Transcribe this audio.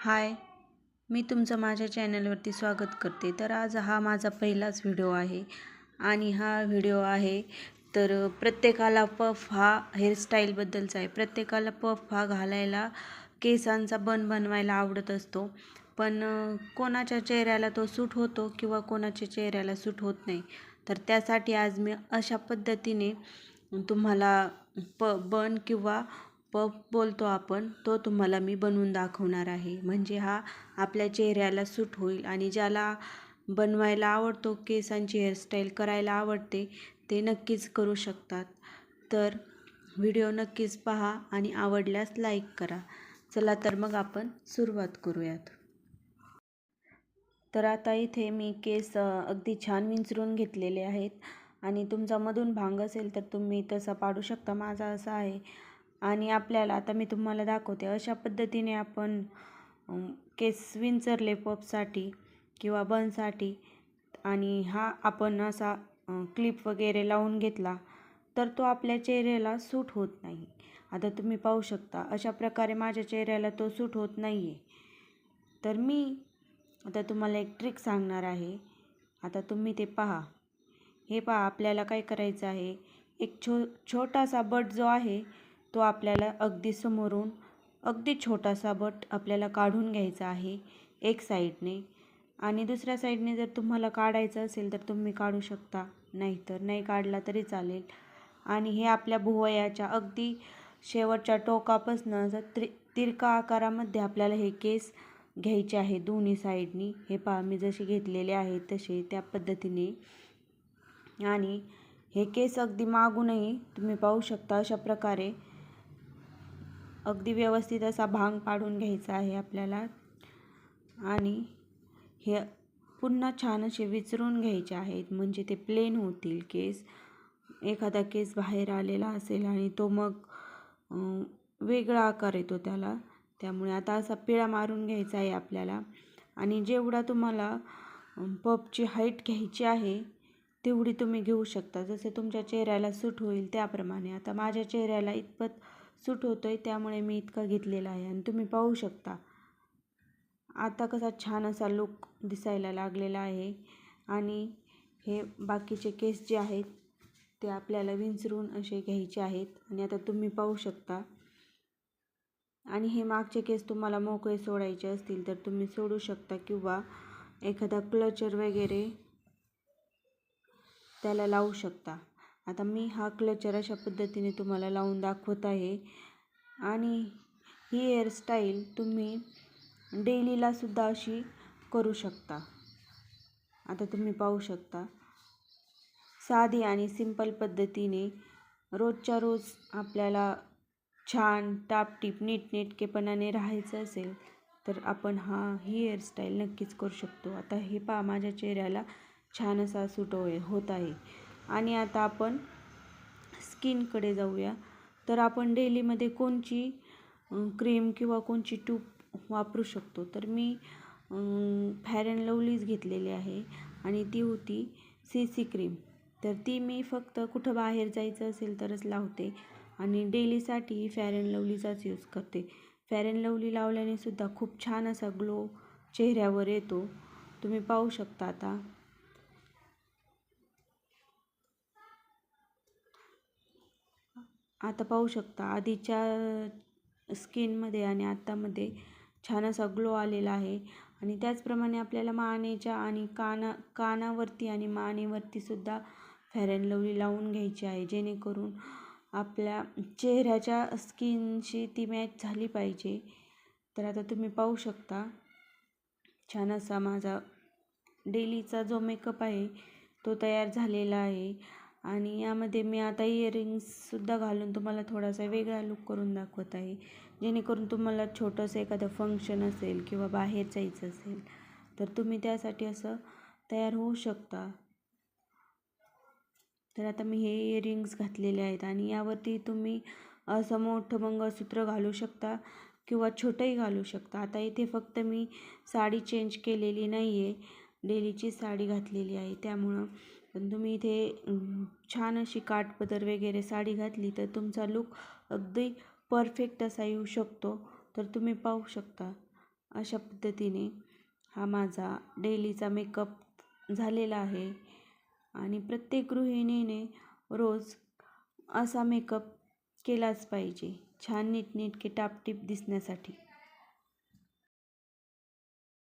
हाय मी तुमचं माझ्या चॅनलवरती स्वागत करते. तर आज हा माझा पहिलाच व्हिडिओ आहे आणि हा व्हिडिओ आहे तर प्रत्येकाला पफ हा हेअरस्टाईलबद्दलचा आहे. प्रत्येकाला पफ हा घालायला केसांचा बन बनवायला आवडत असतो. पण कोणाच्या चेहऱ्याला तो सूट होतो किंवा कोणाच्या चेहऱ्याला सूट होत नाही तर त्यासाठी आज मी अशा पद्धतीने तुम्हाला प बन किंवा पफ बोलतो आपण तो तुम्हाला मी बनवून दाखवणार आहे. म्हणजे हा आपल्या चेहऱ्याला सूट होईल आणि ज्याला बनवायला आवडतो केसांची हेअरस्टाईल करायला आवडते ते नक्कीच करू शकतात. तर व्हिडिओ नक्कीच पहा आणि आवडल्यास लाईक करा. चला तर मग आपण सुरुवात करूयात. तर आता इथे मी केस अगदी छान विंचरून घेतलेले आहेत. आणि तुमचा मधून भांग असेल तर तुम्ही तसा पाडू शकता. माझा असा आहे. आणि आपल्याला आता मी तुम्हाला दाखवते अशा पद्धतीने आपण केस विंचरले पपसाठी किंवा बनसाठी आणि हा आपण असा क्लिप वगैरे लावून घेतला तर तो आपल्या चेहऱ्याला सूट होत नाही. आता तुम्ही पाहू शकता अशा प्रकारे माझ्या चेहऱ्याला तो सूट होत नाही आहे तर मी आता तुम्हाला एक ट्रिक सांगणार आहे. आता तुम्ही ते पहा. हे पहा आपल्याला काय करायचं आहे? एक छो छोटासा बट जो आहे तो आपल्याला अगदी समोरून अगदी छोटासा बट आपल्याला काढून घ्यायचा आहे एक साईडने. आणि दुसऱ्या साईडने जर तुम्हाला काढायचं असेल तर तुम्ही काढू शकता. नाहीतर नाही काढला तरी चालेल. आणि हे आपल्या भुवयाच्या अगदी शेवटच्या टोकापासनं जर त्रि तिरका आकारामध्ये आपल्याला हे केस घ्यायचे आहे दोन्ही साईडनी. हे पा मी जसे घेतलेले आहे तसे त्या पद्धतीने. आणि हे केस अगदी मागूनही तुम्ही पाहू शकता अशा प्रकारे अगदी व्यवस्थित असा भांग पाडून घ्यायचा आहे आपल्याला. आणि हे पुन्हा छान असे विचरून घ्यायचे आहेत. म्हणजे ते प्लेन होतील केस. एखादा केस बाहेर आलेला असेल आणि तो मग वेगळा आकार येतो त्याला. त्यामुळे आता असा पिळा मारून घ्यायचा आहे आपल्याला. आणि जेवढा तुम्हाला पपची हाईट घ्यायची आहे तेवढी तुम्ही घेऊ शकता. जसे तुमच्या चेहऱ्याला सूट होईल त्याप्रमाणे. आता माझ्या चेहऱ्याला इतपत सूट होतो आहे त्यामुळे मी इतका घेतलेला आहे आणि तुम्ही पाहू शकता. आता कसा छान असा लुक दिसायला लागलेला आहे. आणि हे बाकीचे केस जे आहेत ते आपल्याला विंचरून असे घ्यायचे आहेत. आणि आता तुम्ही पाहू शकता. आणि हे मागचे केस तुम्हाला मोकळे सोडायचे असतील तर तुम्ही सोडू शकता किंवा एखादा क्लचर वगैरे त्याला लावू शकता. आता मी हा क्लचर अशा पद्धतीने तुम्हाला लावून दाखवत आहे. आणि ही हेअरस्टाईल तुम्ही डेलीला सुद्धा अशी करू शकता. आता तुम्ही पाहू शकता. साधी आणि सिंपल पद्धतीने रोजच्या रोज आपल्याला छान टापटीप नीटनेटकेपणाने राहायचं असेल तर आपण हा ही हेअरस्टाईल नक्कीच करू शकतो. आता हे पहा माझ्या चेहऱ्याला छान असा सुट होय होत आहे. आणि आता आपण स्किनकडे जाऊया. तर आपण डेलीमध्ये कोणची क्रीम किंवा कोणची ट्यूब वापरू शकतो? तर मी फॅर अँड लवलीज घेतलेली आहे आणि ती होती सी सी क्रीम तर ती मी फक्त कुठं बाहेर जायचं असेल तरच लावते आणि डेलीसाठी फॅर अँड लवलीचाच यूज करते. फॅर अँड लवली लावल्याने सुद्धा खूप छान असा ग्लो चेहऱ्यावर येतो. तुम्ही पाहू शकता आता. आता पाहू शकता आधीच्या स्किनमध्ये आणि आत्तामध्ये छान असा ग्लो आलेला आहे. आणि त्याचप्रमाणे आपल्याला मानेच्या आणि काना कानावरती आणि मानेवरती सुद्धा फेअर अँड लवली लावून घ्यायची आहे. जेणेकरून आपल्या चेहऱ्याच्या स्किनशी ती मॅच झाली पाहिजे. तर आता तुम्ही पाहू शकता छान असा माझा डेलीचा जो मेकअप आहे तो तयार झालेला आहे. आणि यामध्ये मी आता इयरिंग्ससुद्धा घालून तुम्हाला थोडासा वेगळा लुक करून दाखवत आहे. जेणेकरून तुम्हाला छोटंसं एखादं फंक्शन असेल किंवा बाहेर जायचं असेल तर तुम्ही त्यासाठी असं तयार होऊ शकता. तर आता मी हे इयरिंग्स घातलेले आहेत आणि यावरती तुम्ही असं मोठं मंगळसूत्र घालू शकता किंवा छोटंही घालू शकता. आता इथे फक्त मी साडी चेंज केलेली नाही आहे डेलीची साडी घातलेली आहे. त्यामुळं पण तुम्ही इथे छान अशी काठपदर वगैरे साडी घातली तर तुमचा लुक अगदी परफेक्ट असा येऊ शकतो. तर तुम्ही पाहू शकता अशा पद्धतीने हा माझा डेलीचा मेकअप झालेला आहे. आणि प्रत्येक गृहिणीने रोज असा मेकअप केलाच पाहिजे छान नीटनेटके टापटीप दिसण्यासाठी.